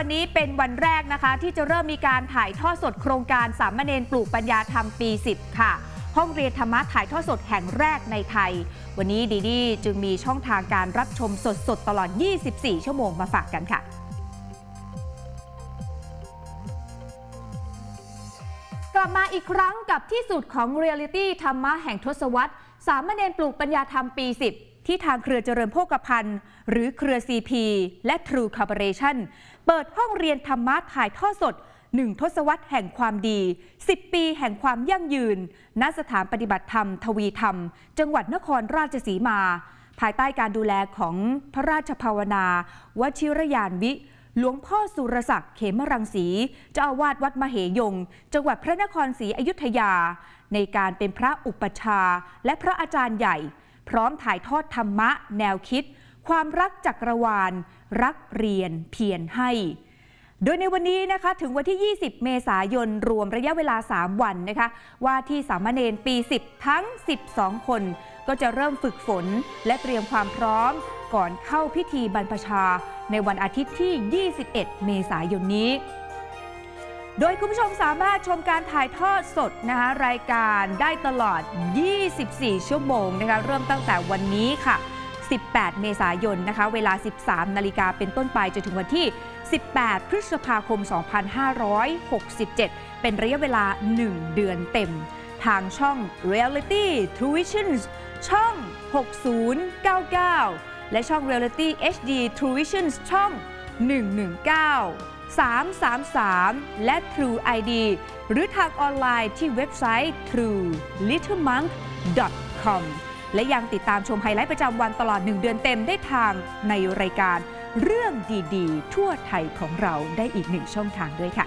วันนี้เป็นวันแรกนะคะ ที่จะเริ่มมีการถ่ายทอดสดโครงการสามเณรปลูกปัญญาธรรมปี 10 ค่ะ ห้องเรียนธรรมะถ่ายทอดสดแห่งแรกในไทย วันนี้ดีดีจึงมีช่องทางการรับชมสดๆ ตลอด 24 ชั่วโมงมาฝากกันค่ะกลับมาอีกครั้งกับที่สุดของเรียลิตี้ธรรมะแห่งทศวรรษ สามเณรปลูกปัญญาธรรมปี 10 ที่ทางเครือเจริญโภคภัณฑ์ หรือเครือ CP และ True Corporation เปิดห้องเรียนธรรมะถ่ายทอดสด1ทศวรรษแห่งความดี 10 ปีแห่งความยั่งยืน ณ สถานปฏิบัติธรรม ทวีธรรม จังหวัดนครราชสีมา ภายใต้การดูแลของพระราชภาวนาวชิรยานวิ หลวงพ่อสุรศักดิ์เขมรังสี เจ้าอาวาสวัดมเหยง จังหวัดพระนครศรีอยุธยา ในการเป็นพระอุปชาและพระอาจารย์ใหญ่ พร้อมถ่ายทอดธรรมะแนวคิด ความรักจักรวาล รักเรียนเพียรให้ โดยในวันนี้นะคะถึงวันที่ 20 เมษายน รวมระยะเวลา 3 วันนะคะว่าที่สามเณรปี 10 ทั้ง 12 คน ก็จะเริ่มฝึกฝนและเตรียมความพร้อมก่อนเข้าพิธีบรรพชา ในวันอาทิตย์ที่ 21 เมษายนนี้ โดยคุณผู้ชมสามารถชมการถ่ายทอดสดนะคะรายการได้ตลอด 24 ชั่วโมงนะคะเริ่มตั้งแต่วันนี้ค่ะ 18 เมษายนนะคะ เวลา 13 นาฬิกาเป็นต้นไปจนถึงวันที่ 18 พฤษภาคม 2567 เป็นระยะเวลา 1 เดือนเต็ม ทางช่อง Reality Tuition ช่อง 6099 และช่อง Reality HD Tuition ช่อง 119 333 และ True ID หรือทางออนไลน์ที่เว็บไซต์ truelittlemonk.com และยังติดตามชมไฮไลท์ประจำวันตลอด 1 เดือนเต็มได้ทางในรายการเรื่องดีๆ ทั่วไทยของเราได้อีกหนึ่งช่องทางด้วยค่ะ